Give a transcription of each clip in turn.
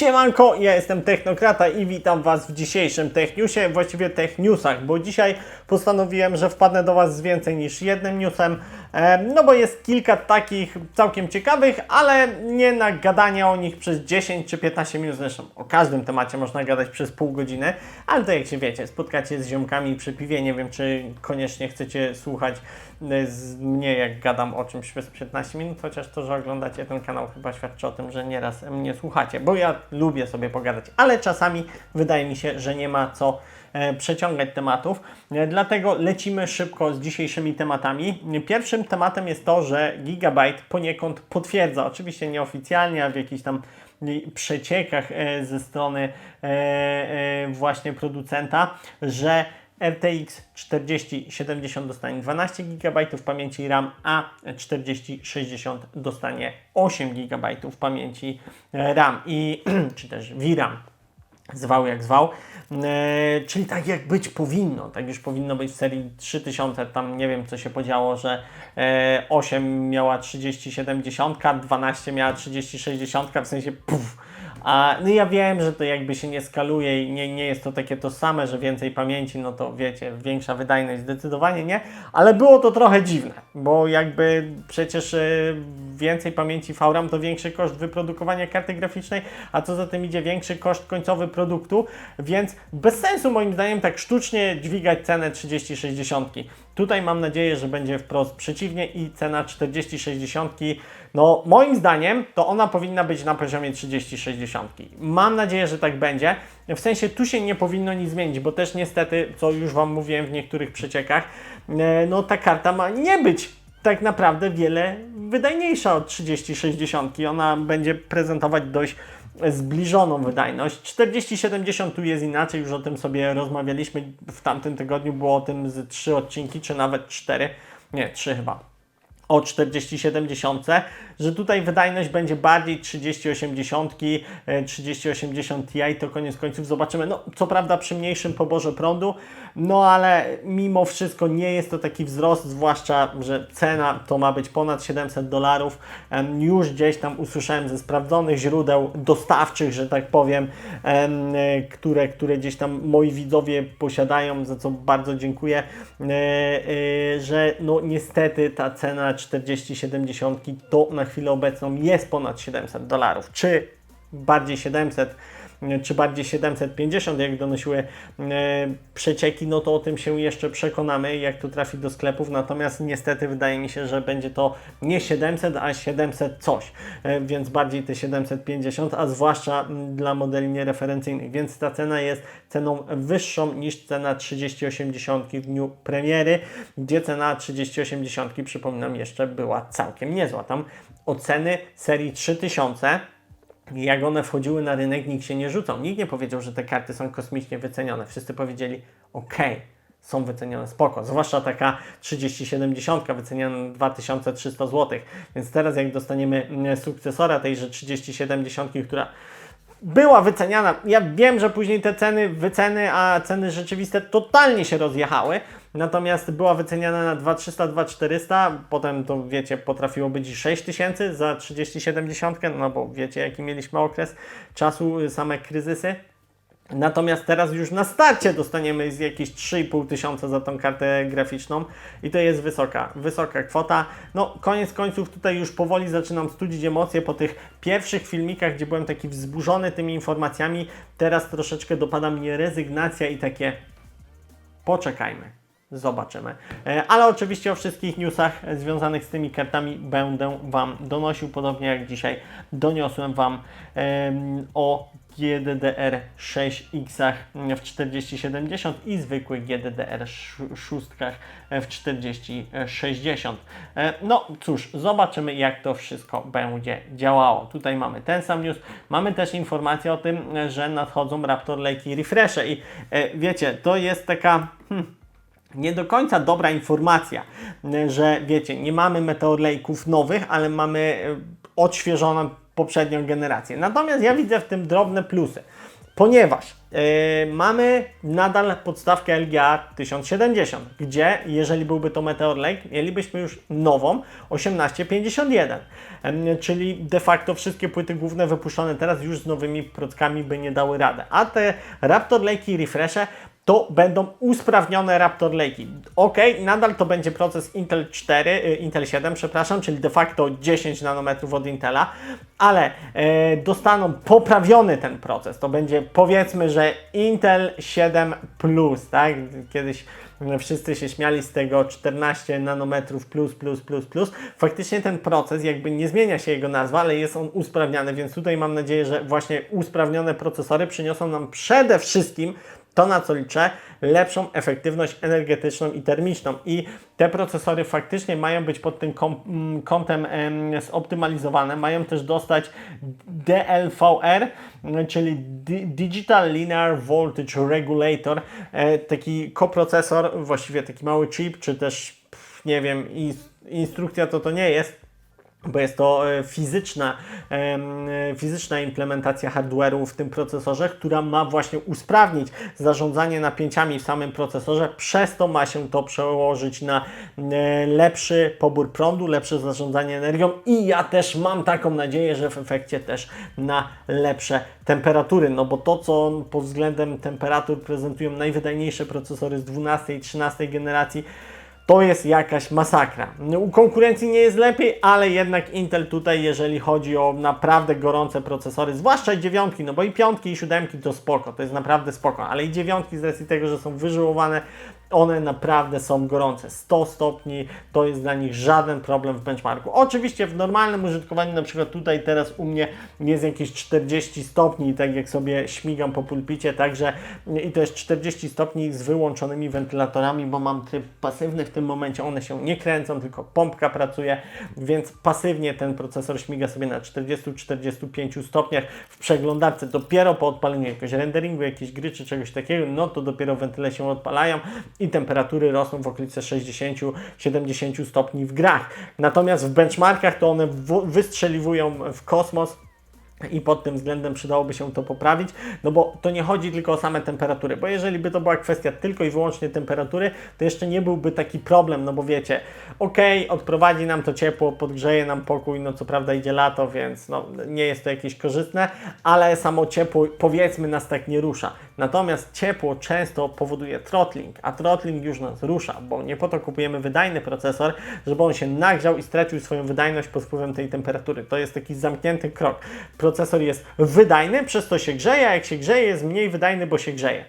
Siemanko, ja jestem Technokrata i witam Was w dzisiejszym Techniusie, właściwie Techniusach, bo dzisiaj postanowiłem, że wpadnę do Was z więcej niż jednym newsem, no bo jest kilka takich całkiem ciekawych, ale nie na gadanie o nich przez 10 czy 15 minut, zresztą o każdym temacie można gadać przez pół godziny, ale to jak się wiecie, spotkacie z ziomkami przy piwie, nie wiem czy koniecznie chcecie słuchać e, z mnie jak gadam o czymś przez 15 minut, chociaż to, że oglądacie ten kanał chyba świadczy o tym, że nieraz mnie słuchacie, bo ja lubię sobie pogadać, ale czasami wydaje mi się, że nie ma co e, przeciągać tematów, e, dlatego lecimy szybko z dzisiejszymi tematami. Pierwszym tematem jest to, że Gigabyte poniekąd potwierdza, oczywiście nieoficjalnie, a w jakichś tam przeciekach e, ze strony e, e, właśnie producenta, że RTX 4070 dostanie 12 GB pamięci RAM, a 4060 dostanie 8 GB pamięci e, RAM i czy też VRAM zwał jak zwał, e, czyli tak jak być powinno, tak już powinno być w serii 3000, tam nie wiem co się podziało, że e, 8 miała 3070, 12 miała 3060, w sensie puf, a, no ja wiem, że to jakby się nie skaluje i nie, nie jest to takie to same, że więcej pamięci, no to wiecie, większa wydajność zdecydowanie nie, ale było to trochę dziwne, bo jakby przecież e, więcej pamięci VRAM to większy koszt wyprodukowania karty graficznej, a co za tym idzie większy koszt końcowy produktu, więc bez sensu moim zdaniem tak sztucznie dźwigać cenę 3060. Tutaj mam nadzieję, że będzie wprost przeciwnie i cena 4060, no moim zdaniem to ona powinna być na poziomie 3060. Mam nadzieję, że tak będzie. W sensie tu się nie powinno nic zmienić, bo też niestety, co już Wam mówiłem w niektórych przeciekach, e, no ta karta ma nie być tak naprawdę wiele wydajniejsza od 3060. Ona będzie prezentować dość zbliżoną wydajność. 4070 tu jest inaczej, już o tym sobie rozmawialiśmy w tamtym tygodniu, było o tym z trzy odcinki, czy nawet cztery, nie, trzy chyba o 4070, że tutaj wydajność będzie bardziej 3080, e, 3080 Ti, to koniec końców zobaczymy. No, co prawda przy mniejszym poborze prądu, no ale mimo wszystko nie jest to taki wzrost, zwłaszcza, że cena to ma być ponad 700 dolarów. Już gdzieś tam usłyszałem ze sprawdzonych źródeł dostawczych, że tak powiem, em, e, które, które gdzieś tam moi widzowie posiadają, za co bardzo dziękuję, e, e, że no niestety ta cena 4070 to na chwilę obecną jest ponad 700 dolarów. Czy bardziej 700 czy bardziej 750, jak donosiły e, przecieki, no to o tym się jeszcze przekonamy, jak to trafi do sklepów. Natomiast niestety wydaje mi się, że będzie to nie 700, a 700 coś, e, więc bardziej te 750, a zwłaszcza dla modeli niereferencyjnych. Więc ta cena jest ceną wyższą niż cena 3080 w dniu premiery, gdzie cena 3080, przypominam, jeszcze była całkiem niezła. Tam oceny serii 3000 jak one wchodziły na rynek, nikt się nie rzucał. Nikt nie powiedział, że te karty są kosmicznie wycenione. Wszyscy powiedzieli, ok, są wycenione spoko. Zwłaszcza taka 3070 wyceniana na 2300 zł. Więc teraz jak dostaniemy mm, sukcesora tejże 3070, która była wyceniana. Ja wiem, że później te ceny, wyceny, a ceny rzeczywiste totalnie się rozjechały. Natomiast była wyceniana na 2300, 2400, potem to wiecie, potrafiło być i 6000 za 3070, no bo wiecie jaki mieliśmy okres czasu, y, same kryzysy. Natomiast teraz już na starcie dostaniemy z jakieś 3,5 tysiąca za tą kartę graficzną i to jest wysoka, wysoka kwota. No koniec końców tutaj już powoli zaczynam studzić emocje po tych pierwszych filmikach, gdzie byłem taki wzburzony tymi informacjami. Teraz troszeczkę dopada mnie rezygnacja i takie poczekajmy. Zobaczymy. E, Ale oczywiście o wszystkich newsach związanych z tymi kartami będę Wam donosił, podobnie jak dzisiaj doniosłem Wam o GDDR6X w 4070 i zwykłych GDDR6 w 4060. E, No cóż, zobaczymy jak to wszystko będzie działało. Tutaj mamy ten sam news. Mamy też informację o tym, że nadchodzą Raptor Lake i i e, wiecie, to jest taka... Hmm, nie do końca dobra informacja, że wiecie, nie mamy Meteor Lake'ów nowych, ale mamy e, odświeżoną poprzednią generację. Natomiast ja widzę w tym drobne plusy. ponieważ yy, mamy nadal podstawkę LGA 1070, gdzie jeżeli byłby to Meteor Lake, mielibyśmy już nową 1851, Em, czyli de facto wszystkie płyty główne wypuszczone teraz już z nowymi prockami by nie dały radę. A te Raptor Lake i Refreshe to będą usprawnione Raptor Lake'i. Ok, nadal to będzie proces Intel 4, y, Intel 7, przepraszam, czyli de facto 10 nanometrów od Intela, ale e, dostaną poprawiony ten proces. To będzie powiedzmy, że Intel 7 Plus, tak? Kiedyś wszyscy się śmiali z tego 14 nanometrów plus, plus, plus, plus. Faktycznie ten proces, jakby nie zmienia się jego nazwa, ale jest on usprawniany, więc tutaj mam nadzieję, że właśnie usprawnione procesory przyniosą nam przede wszystkim to, na co liczę, lepszą efektywność energetyczną i termiczną. I te procesory faktycznie mają być pod tym kom- kątem em, zoptymalizowane, mają też dostać DLVR, czyli Di- Digital Linear Voltage Regulator, e, taki koprocesor, właściwie taki mały chip, czy też, nie wiem, ins- instrukcja to to nie jest, bo jest to e, fizyczna, e, fizyczna implementacja hardware'u w tym procesorze, która ma właśnie usprawnić zarządzanie napięciami w samym procesorze. Przez to ma się to przełożyć na e, lepszy pobór prądu, lepsze zarządzanie energią i ja też mam taką nadzieję, że w efekcie też na lepsze temperatury, no bo to, co pod względem temperatur prezentują najwydajniejsze procesory z 12 i 13 generacji, to jest jakaś masakra. No, U konkurencji nie jest lepiej, ale jednak Intel tutaj, jeżeli chodzi o naprawdę gorące procesory, zwłaszcza dziewiątki, no bo i piątki i siódemki to spoko, to jest naprawdę spoko, ale i dziewiątki z racji tego, że są wyżyłowane, one naprawdę są gorące. 100 stopni to jest dla nich żaden problem w benchmarku. Oczywiście w normalnym użytkowaniu, na przykład tutaj teraz u mnie jest jakieś 40 stopni, tak jak sobie śmigam po pulpicie, także i to jest 40 stopni z wyłączonymi wentylatorami, bo mam tryb pasywny w tym momencie, one się nie kręcą, tylko pompka pracuje, więc pasywnie ten procesor śmiga sobie na 40-45 stopniach w przeglądarce. Dopiero po odpaleniu jakiegoś renderingu, jakiejś gry czy czegoś takiego, no to dopiero wentyle się odpalają i temperatury rosną w okolice 60-70 stopni w grach. Natomiast w benchmarkach to one wystrzeliwują w kosmos. I pod tym względem przydałoby się to poprawić, no bo to nie chodzi tylko o same temperatury, bo jeżeli by to była kwestia tylko i wyłącznie temperatury, to jeszcze nie byłby taki problem, no bo wiecie, okej, odprowadzi nam to ciepło, podgrzeje nam pokój, no co prawda idzie lato, więc no, nie jest to jakieś korzystne, ale samo ciepło powiedzmy nas tak nie rusza. Natomiast ciepło często powoduje throttling, a throttling już nas rusza, bo nie po to kupujemy wydajny procesor, żeby on się nagrzał i stracił swoją wydajność pod wpływem tej temperatury. To jest taki zamknięty krok. Procesor jest wydajny, przez to się grzeje, a jak się grzeje jest mniej wydajny, bo się grzeje.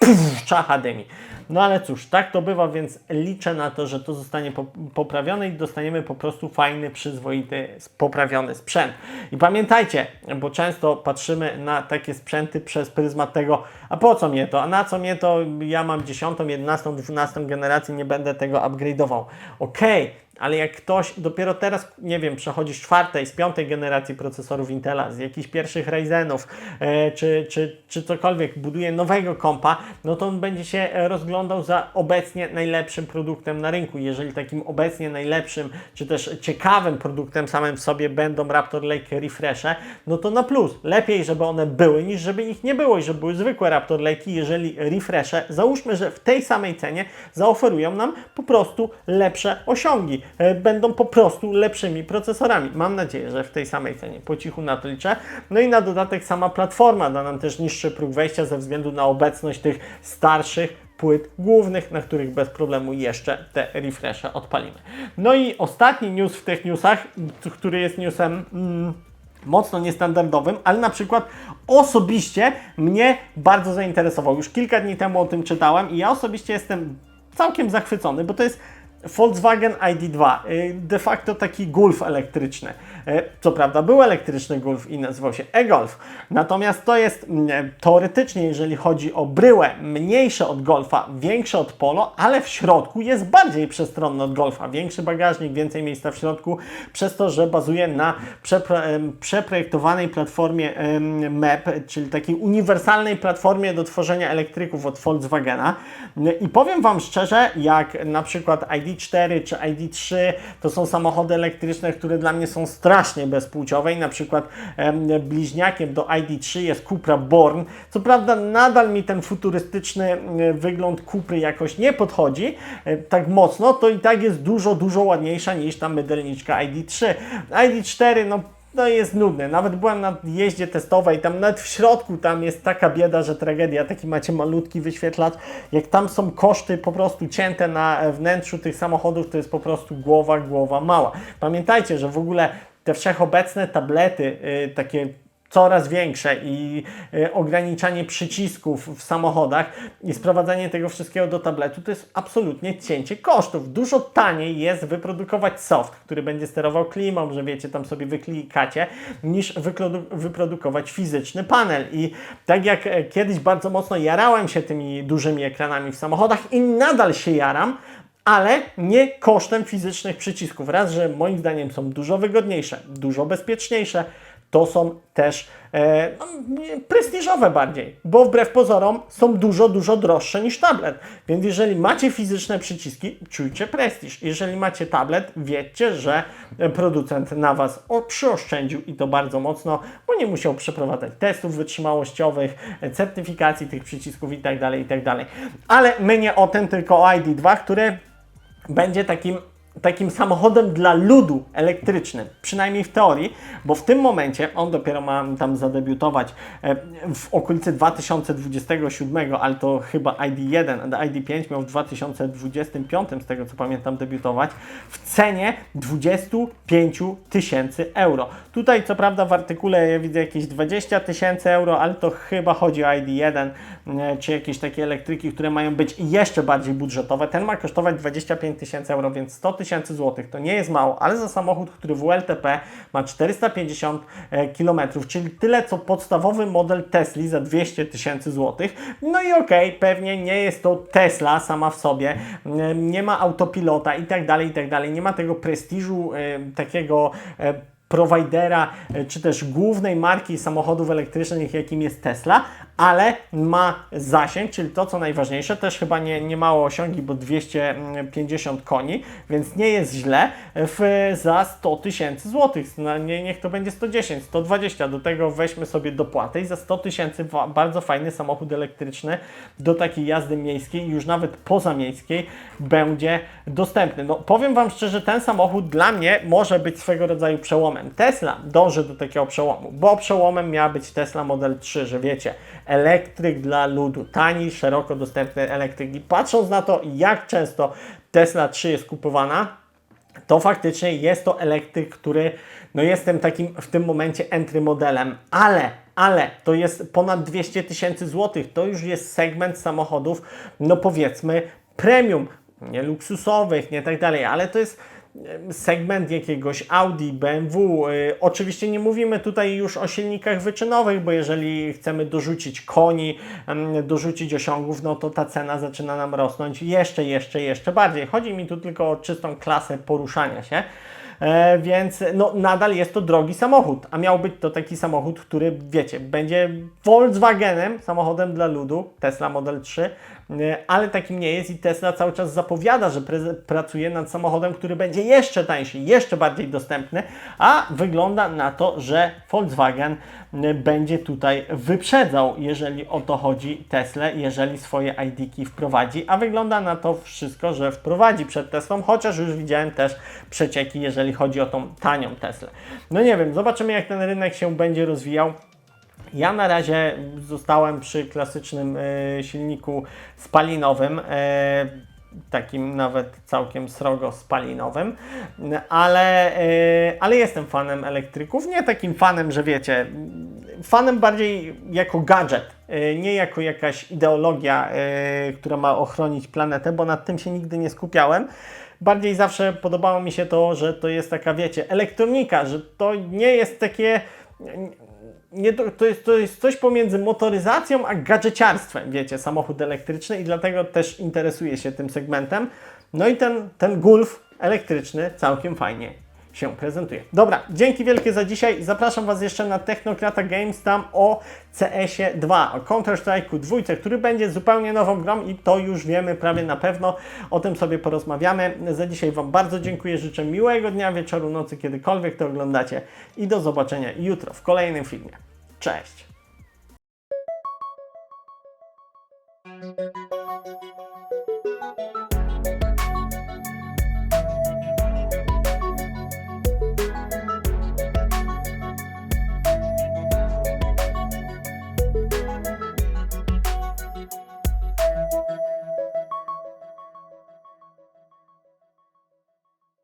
Pff, czacha dymi. No ale cóż, tak to bywa, więc liczę na to, że to zostanie po- poprawione i dostaniemy po prostu fajny, przyzwoity, poprawiony sprzęt. I pamiętajcie, bo często patrzymy na takie sprzęty przez pryzmat tego, a po co mnie to, a na co mnie to, ja mam 10, 11, 12 generację, nie będę tego upgrade'ował. Okej, ale jak ktoś dopiero teraz, nie wiem, przechodzi z czwartej, z piątej generacji procesorów Intela, z jakichś pierwszych Ryzenów, e, czy, czy, czy cokolwiek, buduje nowego kompa, no to on będzie się rozglądał za obecnie najlepszym produktem na rynku. Jeżeli takim obecnie najlepszym, czy też ciekawym produktem samym w sobie będą Raptor Lake Refreshe, no to na plus. Lepiej, żeby one były, niż żeby ich nie było i żeby były zwykłe Raptor Lake, jeżeli Refreshe, załóżmy, że w tej samej cenie zaoferują nam po prostu lepsze osiągi. E, Będą po prostu lepszymi procesorami. Mam nadzieję, że w tej samej cenie. Po cichu na to liczę. No i na dodatek sama platforma da nam też niższy próg wejścia ze względu na obecność tych starszych płyt głównych, na których bez problemu jeszcze te refreshe odpalimy. No i ostatni news w tych newsach, który jest newsem mm, mocno niestandardowym, ale na przykład osobiście mnie bardzo zainteresował. Już kilka dni temu o tym czytałem i ja osobiście jestem całkiem zachwycony, bo to jest Volkswagen ID2, y, de facto taki Golf elektryczny. Y, Co prawda był elektryczny Golf i nazywał się e-Golf, natomiast to jest mm, teoretycznie, jeżeli chodzi o bryłę, mniejsze od Golfa, większe od Polo, ale w środku jest bardziej przestronny od Golfa. Większy bagażnik, więcej miejsca w środku, przez to, że bazuje na przeprojektowanej platformie MEP, czyli takiej uniwersalnej platformie do tworzenia elektryków od Volkswagena. I powiem Wam szczerze, jak na przykład ID ID4 czy ID3 to są samochody elektryczne, które dla mnie są strasznie bezpłciowe i na przykład em, bliźniakiem do ID3 jest Cupra Born. Co prawda nadal mi ten futurystyczny e, wygląd Cupry jakoś nie podchodzi e, tak mocno, to i tak jest dużo, dużo ładniejsza niż ta mydelniczka ID3. ID4 no no jest nudny. Nawet byłem na jeździe testowej, tam nawet w środku tam jest taka bieda, że tragedia. Taki macie malutki wyświetlacz. Jak tam są koszty po prostu cięte na wnętrzu tych samochodów, to jest po prostu głowa, głowa mała. Pamiętajcie, że w ogóle te wszechobecne tablety, yy, takie coraz większe i y, ograniczanie przycisków w samochodach i sprowadzanie tego wszystkiego do tabletu to jest absolutnie cięcie kosztów. Dużo taniej jest wyprodukować soft, który będzie sterował klimą, że wiecie, tam sobie wyklikacie, niż wyprodu- wyprodukować fizyczny panel. I tak jak e, kiedyś bardzo mocno jarałem się tymi dużymi ekranami w samochodach i nadal się jaram, ale nie kosztem fizycznych przycisków. Raz, że moim zdaniem są dużo wygodniejsze, dużo bezpieczniejsze, to są też e, prestiżowe bardziej, bo wbrew pozorom są dużo, dużo droższe niż tablet. Więc jeżeli macie fizyczne przyciski, czujcie prestiż. Jeżeli macie tablet, wiedzcie, że producent na Was przyoszczędził i to bardzo mocno, bo nie musiał przeprowadzać testów wytrzymałościowych, certyfikacji tych przycisków itd., itd. Ale my nie o tym, tylko o ID2, które będzie takim takim samochodem dla ludu elektrycznym, przynajmniej w teorii, bo w tym momencie on dopiero ma tam zadebiutować e, w okolicy 2027, ale to chyba ID1, a ID5 miał w 2025, z tego co pamiętam, debiutować w cenie 25 tysięcy euro. Tutaj co prawda w artykule ja widzę jakieś 20 tysięcy euro, ale to chyba chodzi o ID1 e, czy jakieś takie elektryki, które mają być jeszcze bardziej budżetowe. Ten ma kosztować 25 tysięcy euro, więc 100 tysięcy złotych. To nie jest mało, ale za samochód, który w WLTP ma 450 km, czyli tyle co podstawowy model Tesli za 200 tysięcy złotych. No i okej, okay, pewnie nie jest to Tesla sama w sobie, e, nie ma autopilota i tak dalej, i tak dalej, nie ma tego prestiżu e, takiego e, prowajdera, czy też głównej marki samochodów elektrycznych, jakim jest Tesla, ale ma zasięg, czyli to co najważniejsze, też chyba nie, nie mało osiągi, bo 250 koni, więc nie jest źle w, za 100 tysięcy złotych. No, nie, niech to będzie 110, 120, do tego weźmy sobie dopłatę i za 100 tysięcy bardzo fajny samochód elektryczny do takiej jazdy miejskiej, już nawet pozamiejskiej będzie dostępny. No powiem Wam szczerze, ten samochód dla mnie może być swego rodzaju przełomem. Tesla dąży do takiego przełomu, bo przełomem miała być Tesla Model 3, że wiecie, elektryk dla ludu, tani, szeroko dostępny elektryk. I patrząc na to, jak często Tesla 3 jest kupowana, to faktycznie jest to elektryk, który no jestem takim w tym momencie entry modelem, ale ale to jest ponad 200 tysięcy złotych. To już jest segment samochodów, no powiedzmy premium, nie luksusowych, nie tak dalej, ale to jest segment jakiegoś Audi, BMW. Y, oczywiście nie mówimy tutaj już o silnikach wyczynowych, bo jeżeli chcemy dorzucić koni, dorzucić osiągów, no to ta cena zaczyna nam rosnąć jeszcze, jeszcze, jeszcze bardziej. Chodzi mi tu tylko o czystą klasę poruszania się. E, więc no, nadal jest to drogi samochód, a miał być to taki samochód, który wiecie, będzie Volkswagenem, samochodem dla ludu, Tesla Model 3, E, ale takim nie jest i Tesla cały czas zapowiada, że pracuje nad samochodem, który będzie jeszcze tańszy, jeszcze bardziej dostępny, a wygląda na to, że Volkswagen e, będzie tutaj wyprzedzał, jeżeli o to chodzi Tesla, jeżeli swoje ID-ki wprowadzi, a wygląda na to wszystko, że wprowadzi przed Teslą, chociaż już widziałem też przecieki, jeżeli chodzi o tą tanią Teslę. No nie wiem, zobaczymy jak ten rynek się będzie rozwijał. Ja na razie zostałem przy klasycznym e, silniku spalinowym, e, takim nawet całkiem srogo spalinowym, ale, e, ale jestem fanem elektryków. Nie takim fanem, że wiecie, fanem bardziej jako gadżet, nie jako jakaś ideologia, która ma ochronić planetę, bo nad tym się nigdy nie skupiałem bardziej zawsze podobało mi się to, że to jest taka, wiecie, elektronika, że to nie jest takie nie, to, jest, to jest coś pomiędzy motoryzacją a gadżeciarstwem, wiecie, samochód elektryczny i dlatego też interesuję się tym segmentem. No i ten, ten Golf elektryczny całkiem fajnie się prezentuje. Dobra, dzięki wielkie za dzisiaj. Zapraszam Was jeszcze na Technokrata Games tam o CS-ie 2, o Counter-Strike'u 2, który będzie zupełnie nową grą i to już wiemy prawie na pewno. O tym sobie porozmawiamy. Za dzisiaj Wam bardzo dziękuję. Życzę miłego dnia, wieczoru, nocy, kiedykolwiek to oglądacie i do zobaczenia jutro w kolejnym filmie. Cześć!